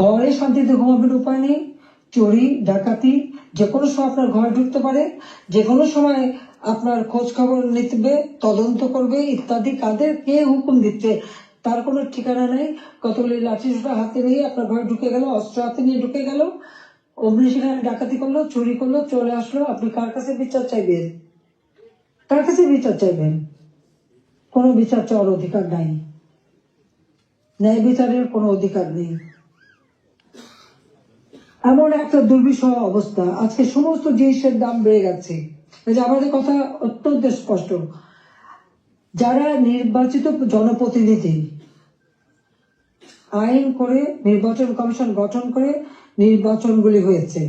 ঘরে শান্তিতে ঘুমাবেন উপায় নেই। চুরি, ডাকাতি যে কোনো সময় আপনার ঘরে ঢুকতে পারে। যে কোনো সময় আপনার খোঁজ খবর নিতে, তদন্ত করবে, ইত্যাদি কাদের কে হুকুম দিচ্ছে, তার কোনো ঠিকানা নেই। কতগুলি লাঠি সোটা হাতে নিয়ে আপনার ঘরে ঢুকে গেল, অস্ত্র হাতে নিয়ে ঢুকে গেল, অমনি সেখানে ডাকাতি করল, চুরি করল, চলে আসলো। আপনি কার কাছে বিচার চাইবেন? কার কাছে বিচার চাইবেন। কোনো বিচার চাওয়ার অধিকার নাই। ন্যায় বিচারের কোনো অধিকার নেই। এমন একটা দুর্বিষহ অবস্থা। আজকে সমস্ত জিনিসের দাম বেড়ে গেছে। আমাদের কথা অত্যন্ত স্পষ্ট। যারা নির্বাচিত জনপ্রতিনিধি, আইন করে নির্বাচন কমিশন গঠন করে নির্বাচনগুলি হয়েছে।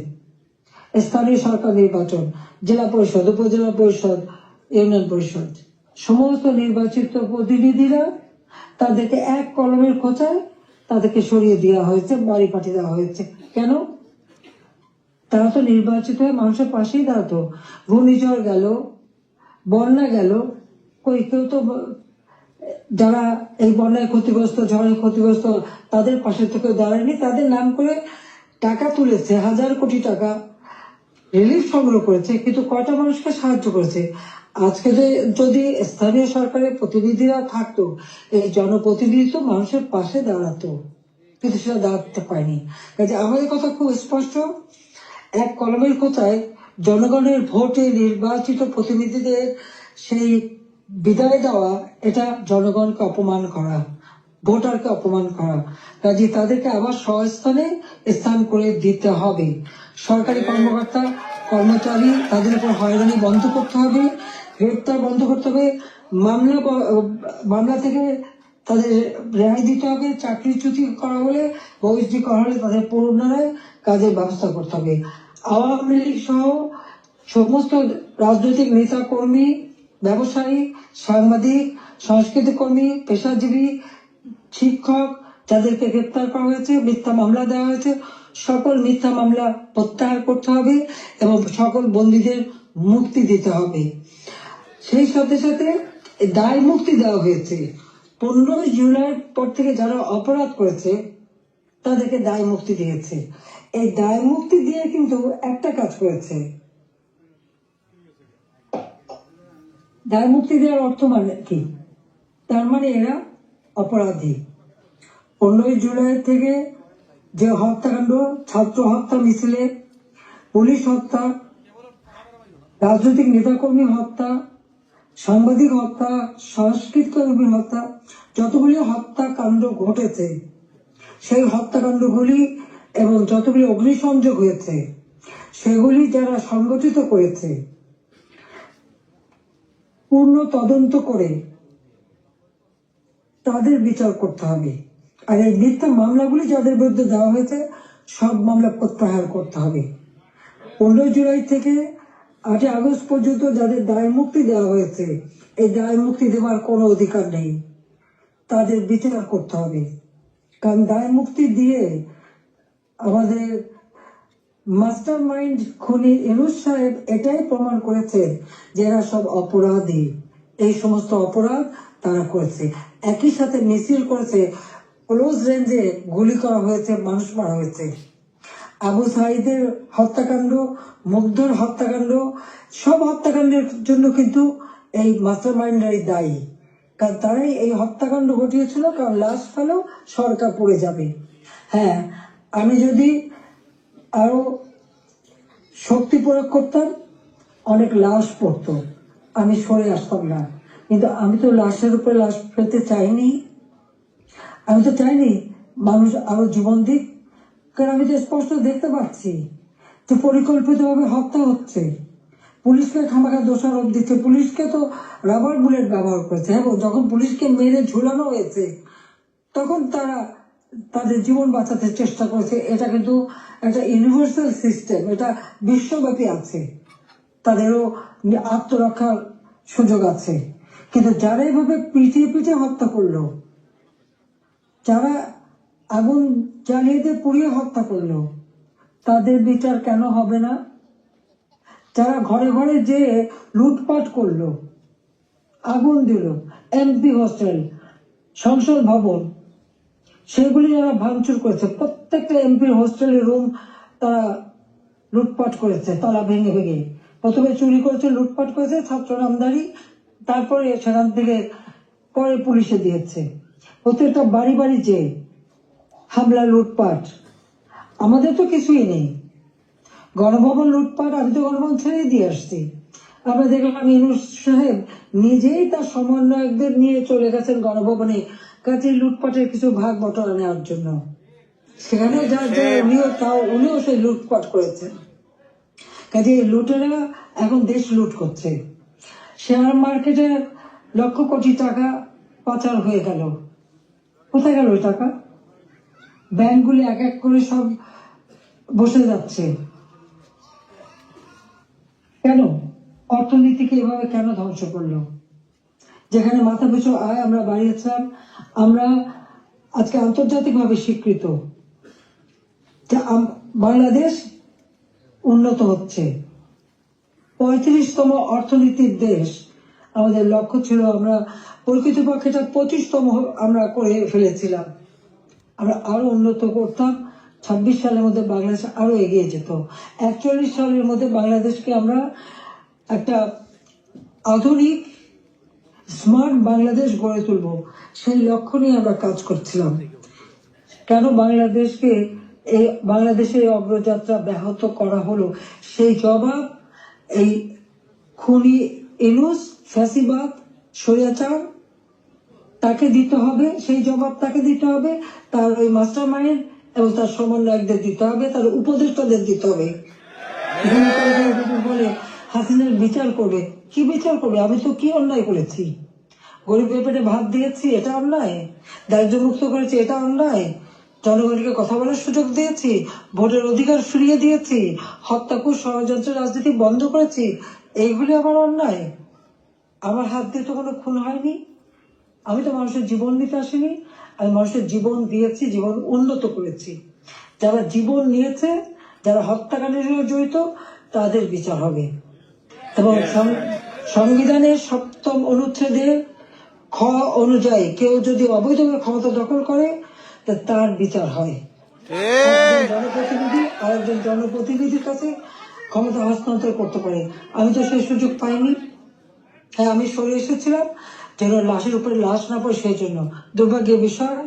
স্থানীয় সরকার নির্বাচন, জেলা পরিষদ, উপজেলা পরিষদ, ইউনিয়ন পরিষদ। সমস্ত নির্বাচিত প্রতিনিধিরা তাদেরকে এক কলমের খোঁচায় তাদেরকে সরিয়ে দেওয়া হয়েছে, বাড়ি পাঠিয়ে দেওয়া হয়েছে। কেন? তারা তো নির্বাচিত হয়ে মানুষের পাশেই দাঁড়াতো। ঘূর্ণিঝড় গেল, বন্যা গেল। কই কেউ তো যারা এই বন্যায় ক্ষতিগ্রস্ত, ঝড়ে ক্ষতিগ্রস্ত, তাদের পাশে থেকে দাঁড়ায়নি। তাদের নাম করে টাকা তুলেছে, হাজার কোটি টাকা রিলিফ সংগ্রহ করেছে, কিন্তু কয়টা মানুষকে সাহায্য করেছে? আজকে যে যদি স্থানীয় সরকারের প্রতিনিধিরা থাকতো, এই জনপ্রতিনিধি তো মানুষের পাশে দাঁড়াতো, কিন্তু সেটা দাঁড়াতে পারেনি। কাজে আমাদের কথা খুব স্পষ্ট। এক কলমের কোথায় জনগণের ভোটে নির্বাচিত প্রতিনিধিদের সেই বিদায় দেওয়া, এটা জনগণকে অপমান করা, ভোটারকে অপমান করা। কাজে তাদেরকে আবার স্বস্থানে স্থান করে দিতে হবে। সরকারি কর্মকর্তা, কর্মচারী, তাদের উপর হয়রানি বন্ধ করতে হবে, গ্রেপ্তার বন্ধ করতে হবে, মামলা মামলা থেকে তাদের রেহাই দিতে হবে, চাকরিচ্যুতি করা হলে বহিষ্কৃত করা হলে তাদের পুনরায় কাজের ব্যবস্থা করতে হবে। আওয়ামী লীগ সহ সমস্ত রাজনৈতিক নেতা কর্মী ব্যবসায়ী, সাংবাদিক সংস্কৃতি কর্মী, পেশাজীবী, শিক্ষক, যাদেরকে গ্রেপ্তার করা হয়েছে, মিথ্যা মামলা দেওয়া হয়েছে, সকল মিথ্যা মামলা প্রত্যাহার করতে হবে এবং সকল বন্দীদের মুক্তি দিতে হবে। সেই সাথে সাথে দায় মুক্তি দেওয়া হয়েছে। পনেরোই জুলাইয়ের পর থেকে যারা অপরাধ করেছে, তাদেরকে দায় মুক্তি দিয়েছে। এই দায় মুক্তি দিয়ে কিন্তু একটা কাজ করেছে। দায় মুক্তি দেওয়ার অর্থ মানে কি? তার মানে এরা অপরাধী। পনেরোই জুলাই থেকে যে হত্যাকাণ্ড, ছাত্র হত্যা মিছিলে, পুলিশ হত্যা, রাজনৈতিক নেতাকর্মী হত্যা, সাংবাদিক হত্যা সংস্কৃত কর্মী হত্যা, যতগুলি হত্যাকাণ্ড ঘটেছে, সেই হত্যাকাণ্ডগুলি এবং যতগুলি অগ্নিসংযোগ হয়েছে, সেগুলি যারা সংগঠিত করেছে, পূর্ণ তদন্ত করে তাদের বিচার করতে হবে। আর এই মিথ্যা মামলাগুলি যাদের বিরুদ্ধে দেওয়া হয়েছে, সব মামলা প্রত্যাহার করতে হবে। পনেরোই জুলাই থেকে আটই আগস্ট পর্যন্ত যাদের দায় মুক্তি দেওয়া হয়েছে, এই দায় মুক্তি দেওয়ার কোনো অধিকার নেই। তাদের বিচার করতে হবে। কারণ দায় মুক্তি দিয়ে আমাদের মাস্টার মাইন্ড খুনি এনুস সাহেব এটাই প্রমাণ করেছে যে এরা সব অপরাধী। এই সমস্ত অপরাধ তারা করেছে। একই সাথে মিছিল করেছে, ক্লোজ রেঞ্জে গুলি করা হয়েছে, মানুষ মারা হয়েছে। আবু সাইদের হত্যাকাণ্ড, মুগ্ধর হত্যাকাণ্ড, সব হত্যাকাণ্ডের জন্য কিন্তু এই মাস্টার মাইন্ডারই দায়ী। কারণ তারাই এই হত্যাকাণ্ড ঘটিয়েছিল, কারণ লাশ ফেলেও সরকার পড়ে যাবে। হ্যাঁ আমি যদি আরও শক্তি প্রয়োগ করতাম, অনেক লাশ পড়তো। আমি সরে আসতাম না। কিন্তু আমি তো লাশের উপরে লাশ ফেলতে চাইনি। আমি তো চাইনি মানুষ আরও জীবন দিক। কারণ আমি তো স্পষ্ট দেখতে পাচ্ছি যে পরিকল্পিতভাবে হত্যা হচ্ছে। পুলিশকে খামাখা দোষারোপ দিচ্ছে। পুলিশকে তো রাবার বুলেট ব্যবহার করেছে। এবং যখন পুলিশকে মেরে ঝুলানো হয়েছে, তখন তারা তাদের জীবন বাঁচাতে চেষ্টা করেছে। এটা কিন্তু একটা ইউনিভার্সাল সিস্টেম এটা বিশ্বব্যাপী আছে। তাদেরও আত্মরক্ষার সুযোগ আছে। কিন্তু যারা এইভাবে পিটিয়ে পিটিয়ে হত্যা করল, যারা আগুন জ্বালিয়ে দিয়ে পুড়িয়ে হত্যা করল, তাদের বিচার কেন হবে না? যারা ঘরে ঘরে যে লুটপাট করল, আগুন দিল এমপি হোস্টেল সংসদ ভবন সেগুলি যারা ভাঙচুর করেছে, প্রত্যেকটা এমপির হোস্টেলের রুম তারা লুটপাট করেছে, তালা ভেঙে ভেঙে। প্রথমে চুরি করেছে, লুটপাট করেছে, ছাত্র নামদারি, তারপরে সেখান থেকে পরে পুলিশে দিয়েছে। প্রত্যেকটা বাড়ি বাড়ি যে হামলা, লুটপাট, আমাদের তো কিছুই নেই। গণভবন লুটপাট, আমি তো গণভবন ছেড়েই দিয়ে আসছি। আমরা দেখলাম ইনুস সাহেব নিজেই তার সমন্বয়কদের নিয়ে চলে গেছেন গণভবনে। কাজে লুটপাটের কিছু ভাগ বটরা নেওয়ার জন্য। সেখানে যা যা উনিও তাও উনিও সেই লুটপাট করেছেন। কাজে লুটেরা এখন দেশ লুট করছে। শেয়ার মার্কেটে লক্ষ কোটি টাকা পাচার হয়ে গেল। কোথায় গেল ওই টাকা? ব্যাংকগুলি এক এক করে সব বসে যাচ্ছে। কেন? অর্থনীতিকে এভাবে কেন ধ্বংস করল? যেখানে মাথা পিছু আয় আমরা বাড়িয়েছিলাম, আমরা আজকে আন্তর্জাতিকভাবে স্বীকৃত। বাংলাদেশ উন্নত হচ্ছে। পঁয়ত্রিশতম অর্থনীতির দেশ। আমাদের লক্ষ্য ছিল আমরা প্রকৃতপক্ষে এটা পঁচিশতম আমরা করে ফেলেছিলাম। আমরা আরও উন্নত করতাম। ছাব্বিশ সালের মধ্যে বাংলাদেশ আরও এগিয়ে যেত। একচল্লিশ সালের মধ্যে বাংলাদেশকে আমরা একটা আধুনিক স্মার্ট বাংলাদেশ গড়ে তুলব। সেই লক্ষ্য নিয়ে আমরা কাজ করছিলাম। কেন বাংলাদেশকে এই বাংলাদেশের অগ্রযাত্রা ব্যাহত করা হলো? সেই জবাব এই খুনি ইনুস ফ্যাসিবাদ, স্বৈরাচার, তাকে দিতে হবে, সেই জবাব তাকে দিতে হবে, তার ওই মাস্টার মাইন্ড এবং তার সমন্বয়কদের দিতে হবে, তার উপদেষ্টাদের দিতে হবে। বলে হাসিনার বিচার করবে। কি বিচার করবে? আমি তো কি অন্যায় করেছি? গরিব পেটে ভাত দিয়েছি, এটা অন্যায়? দারিদ্র মুক্ত করেছি, এটা অন্যায়? জনগণকে কথা বলার সুযোগ দিয়েছি, ভোটের অধিকার ফিরিয়ে দিয়েছি, হত্যা হত্যাকুর ষড়যন্ত্র রাজনীতি বন্ধ করেছি, এইগুলি আমার অন্যায়? আমার হাত দিয়ে তো কোনো খুন হয়নি। আমি তো মানুষের জীবন দিতে আসিনি। আমি মানুষের জীবন দিয়েছি, জীবন উন্নত করেছি। যারা জীবন নিয়েছে, যারা হত্যাকাণ্ডের জড়িত, তাদের বিচার হবে। এবং সংবিধানের সপ্তম অনুচ্ছেদে খ অনুযায়ী কেউ যদি অবৈধভাবে ক্ষমতা দখল করে তার বিচার হয়। জনপ্রতিনিধি আর একজন জনপ্রতিনিধির কাছে ক্ষমতা হস্তান্তর করতে পারে। আমি তো সেই সুযোগ পাইনি। হ্যাঁ আমি সরে এসেছিলাম যেন লাশের উপরে লাশ না পড়ে সেই জন্য। দুর্ভাগ্যের বিষয়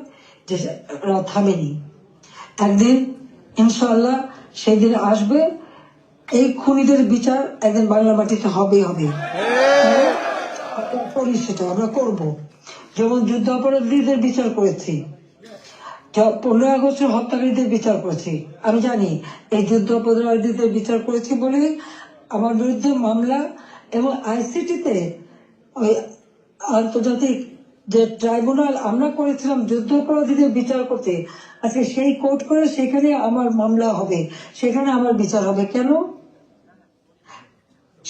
যে থামেনি। একদিন ইনশাল্লাহ সেই দিন আসবে এই খুনিদের বিচার একদিন বাংলা মাটিতে হবেই হবে করি সেটা, আমরা করব। যেমন যুদ্ধ অপরাধীদের বিচার করেছি। পনেরোই আগস্টের হত্যাকারীদের বিচার করেছি। আমি জানি, এই যুদ্ধ অপরাধীদের বিচার করেছি বলে আমার বিরুদ্ধে মামলা এবং আইসিটিতে ওই আন্তর্জাতিক যে ট্রাইব্যুনাল, আমরা করেছিলাম যুদ্ধ অপরাধীদের বিচার করতে। আজকে সেই কোর্ট করে সেখানে আমার মামলা হবে, সেখানে আমার বিচার হবে। কেন?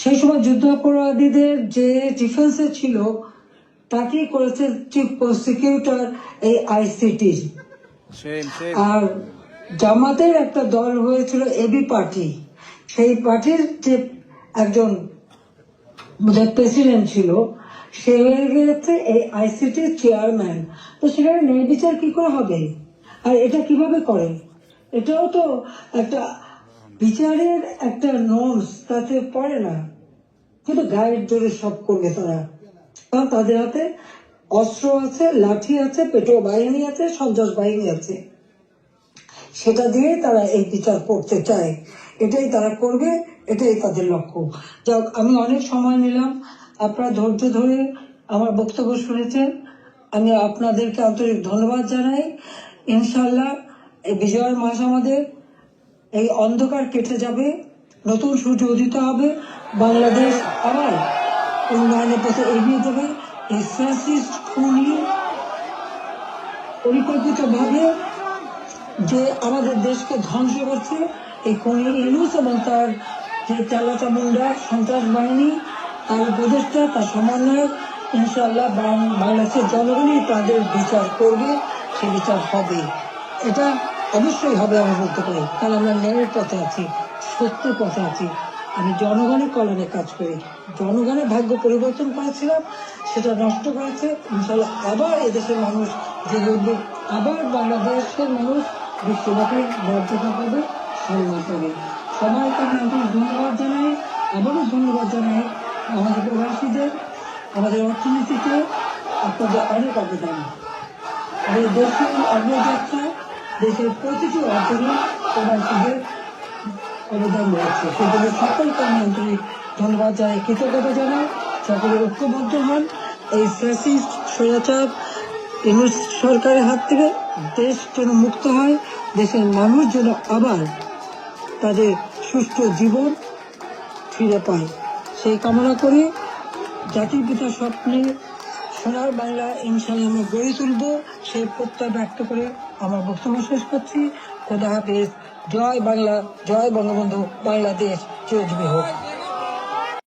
সেই সময় যুদ্ধ অপরাধীদের যে ডিফেন্সে ছিল তাকেই করেছে চিফ প্রসিকিউটর এই আইসিটির সেম আর জামাতের একটা দল হয়েছিল এবি পার্টি। সেই পার্টির যে একজন প্রেসিডেন্ট ছিল সে হয়ে গেছে এই আইসিটি চেয়ারম্যান। তো সেখানে ন্যায় বিচার কি করে হবে? আর এটা কীভাবে করে? এটাও তো একটা বিচারের একটা নর্মস তাতে পড়ে না। কিন্তু গায়ের জোরে সব করবে তারা। কারণ তাদের হাতে অস্ত্র আছে, লাঠি আছে পেটো বাহিনী আছে, সন্ত্রাস বাহিনী আছে। সেটা দিয়ে তারা এই বিচার করতে চায়। এটাই তারা করবে, এটাই তাদের লক্ষ্য। যাক, আমি অনেক সময় নিলাম। আপনারা ধৈর্য ধরে আমার বক্তব্য শুনেছেন। আমি আপনাদেরকে আন্তরিক ধন্যবাদ জানাই। ইনশাল্লাহ এই বিজয়ের মাস আমাদের এই অন্ধকার কেটে যাবে, নতুন সূর্য উদিত হবে, বাংলাদেশ আবার উন্নয়নের পথে এগিয়ে যাবে। এই ফ্যাসিস্ট খুনি পরিকল্পিতভাবে যে আমাদের দেশকে ধ্বংস করছে, এই খুনি ইউনুস এবং তার যে চালাচা মুন্ডা, সন্ত্রাস বাহিনী, তার উপদেষ্টা, তার সমন্বয়ক ইনশাল্লাহ বাংলাদেশের জনগণই তাদের বিচার করবে, সে বিচার হবে। এটা অবশ্যই হবে আমি বলতে পারি কারণ আমরা ন্যায়ের পথে আছি, সত্যের পথে আছি। আমি জনগণের কল্যাণে কাজ করি। জনগণের ভাগ্য পরিবর্তন করেছিলাম, সেটা নষ্ট করেছে। ইনশাল্লাহ আবার এদেশের মানুষ যে উদ্যোগ আবার বাংলাদেশের মানুষ বিশ্বব্যাপী মর্যাদা পাবে, সম্মান পাবে। সবাইকে আমি আন্তরিক ধন্যবাদ জানাই। আবারও ধন্যবাদ জানাই আমাদের প্রবাসীদের, আমাদের অর্থনীতিতে আপনাদের অনেক অবদান। আমাদের দেশের অগ্রযাত্রা দেশের প্রতিটি অর্জনে প্রবাসীদের অবদান রয়েছে। সেজন্য সকল আমি আন্তরিক ধন্যবাদ জানাই, কৃতজ্ঞতা জানাই। সকলে ঐক্যবদ্ধ হন। এই ফ্যাসিস্ট স্বৈরাচার ইউনুস সরকারের হাত থেকে দেশ যেন মুক্ত হয়, দেশের মানুষ যেন আবার তাদের সুষ্ঠু জীবন ফিরে পায়। সেই কামনা করে জাতির পিতা স্বপ্নে সোনার বাংলা ইনশাল্লাহ আমরা গড়ে তুলব। সেই প্রত্যয় ব্যক্ত করে আমার বক্তব্য শেষ করছি। খোদা হাফেজ। জয় বাংলা জয় বঙ্গবন্ধু বাংলাদেশ। চিরজীবী হোক।